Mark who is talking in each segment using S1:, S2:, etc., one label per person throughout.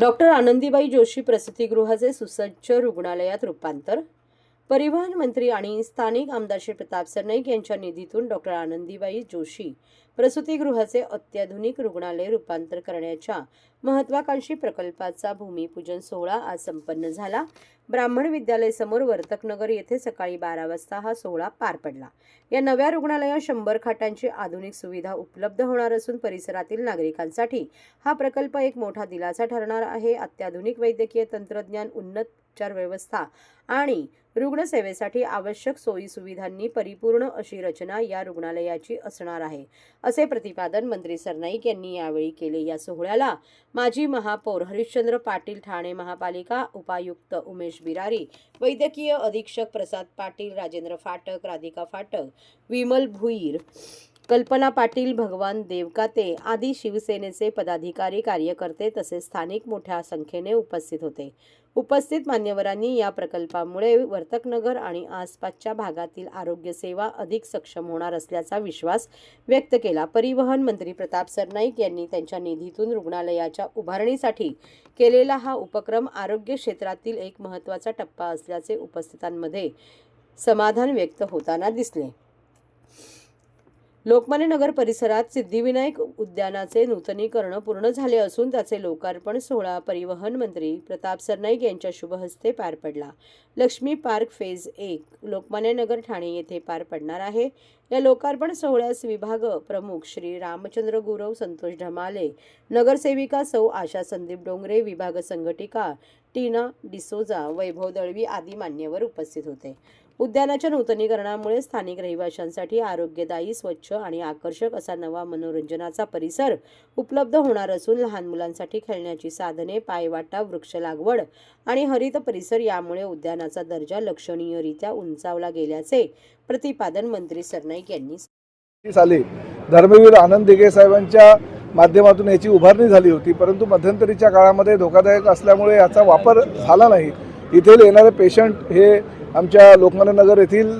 S1: Doctor Anandibai Joshi प्रसूतीगृहाचे सुसज्ज रुग्णालयात रूपांतर. परिवहन मंत्री आणि स्थानिक आमदार श्री प्रताप सरनाईक यांच्या निधीतून डॉक्टर आनंदीबाई जोशी प्रसूतीगृहाचे अत्याधुनिक रुग्णालय रूपांतर करण्याच्या महत्वाकांक्षी प्रकल्पाचा भूमिपूजन सोहळा आज संपन्न झाला. ब्राह्मण विद्यालय समोर वर्तकनगर येथे सकाळी बारा वाजता हा सोहळा पार पडला. या नव्या रुग्णालयात शंभर खाटांची आधुनिक सुविधा उपलब्ध होणार असून परिसरातील नागरिकांसाठी हा प्रकल्प एक मोठा दिलासा ठरणार आहे. अत्याधुनिक वैद्यकीय तंत्रज्ञान उन्नत उपचार व्यवस्था आणि रुग्णसेवेसाठी आवश्यक सोयी सुविधांनी परिपूर्ण अशी रचना या रुग्णालयाची असणार आहे. असे प्रतिपादन मंत्री सरनाईक यांनी यावेळी केले. या सोहळ्याला माजी महापौर हरिश्चंद्र पाटील ठाणे महापालिका उपायुक्त उमेश बिरारी वैद्यकीय अधीक्षक प्रसाद पाटील राजेंद्र फाटक राधिका फाटक विमल भुईर कल्पना पाटील भगवान देवकाते आदी शिवसेनेचे पदाधिकारी कार्यकर्ते तसेच स्थानिक मोठ्या संख्येने उपस्थित होते. उपस्थित मान्यवरांनी या प्रकल्पामुळे वर्तकनगर आणि आसपासच्या भागातील आरोग्यसेवा अधिक सक्षम होणार असल्याचा विश्वास व्यक्त केला. परिवहन मंत्री प्रताप सरनाईक यांनी त्यांच्या निधीतून रुग्णालयाच्या उभारणीसाठी केलेला हा उपक्रम आरोग्य क्षेत्रातील एक महत्त्वाचा टप्पा असल्याचे उपस्थितांमध्ये समाधान व्यक्त होताना दिसले. लोकमान्य नगर परिसरात सिद्धिविनायक उद्यानाचे नूतनीकरण पूर्ण झाले असून त्याचे लोकार्पण सोहळा परिवहन मंत्री प्रताप सरनाईक यांच्या शुभहस्ते पार पडला. लक्ष्मी पार्क फेज एक लोकमान्य नगर ठाणे येथे पार पडणार आहे. या लोकार्पण सोहळ्यास विभाग प्रमुख श्री रामचंद्र गुरव संतोष ढमाले नगरसेविका सौ आशा संदीप डोंगरे विभाग संघटिका टीना डिसोजा वैभव दळवी आदी मान्यवर उपस्थित होते. उद्यानाच्या नूतनीकरणामुळे स्थानिक रहिवाशांसाठी आरोग्यदायी स्वच्छ आणि आकर्षक असा नवा मनोरंजनाचा परिसर उपलब्ध होणार असून लहान मुलांसाठी खेळण्याची साधने पायवाटा वृक्ष लागवड आणि हरित परिसर यामुळे उद्यानाचा दर्जा लक्षणीयरित्या उंचावला गेल्याचे प्रतिपादन मंत्री सरनाईक यांनी
S2: साली धर्मवीर आनंद दिघे साहेबांच्या माध्यमातून याची उभारणी झाली होती परंतु मध्यंतरीच्या काळामध्ये धोकादायक असल्यामुळे याचा वापर झाला नाही. इथे येणारे पेशंट हे आमच्या लोकमान्य नगर येथील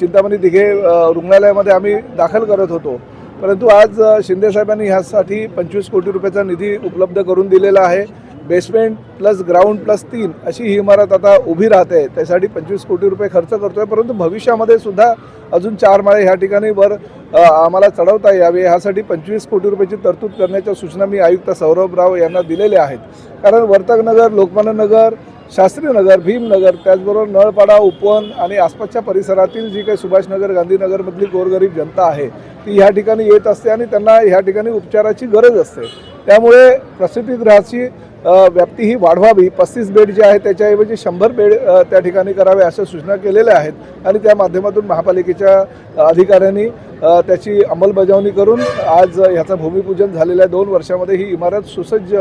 S2: चिंतामणी दिघे रुग्णालयामध्ये आम्ही दाखल करत होतो. परंतु आज शिंदेसाहेबांनी ह्यासाठी पंचवीस कोटी रुपयाचा निधी उपलब्ध करून दिलेला आहे. बेसमेंट प्लस ग्राउंड प्लस तीन अशी ही इमारत आता उभी राहते. त्यासाठी पंचवीस कोटी रुपये खर्च करतोय. परंतु भविष्यामध्ये सुद्धा अजून चार माळे ह्या ठिकाणी वर आम्हाला चढवता यावे. ह्यासाठी पंचवीस कोटी रुपयाची तरतूद करण्याच्या सूचना मी आयुक्त सौरभ राव यांना दिलेल्या आहेत. कारण वर्तकनगर लोकमान्य नगर शास्त्रीनगर भीमनगर त्याचबरोबर नळपाडा उपवन आणि आसपासच्या परिसरातील जी काही सुभाषनगर गांधीनगरमधली गोरगरीब जनता आहे ती ह्या ठिकाणी येत असते आणि त्यांना ह्या ठिकाणी उपचाराची गरज असते. त्यामुळे प्रसूतीगृहाची व्याप्ती ही वाढवावी. पस्तीस बेड जे आहे त्याच्याऐवजी शंभर बेड त्या ठिकाणी करावे अशा सूचना केलेल्या आहेत आणि त्या माध्यमातून महापालिकेच्या अधिकाऱ्यांनी त्याची अंमलबजावणी करून आज ह्याचं भूमिपूजन झालेल्या दोन वर्षामध्ये ही इमारत सुसज्ज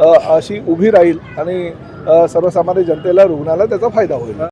S2: अशी उभी राहील आणि सर्वसामान्य जनतेला रुग्णाला त्याचा फायदा होईल.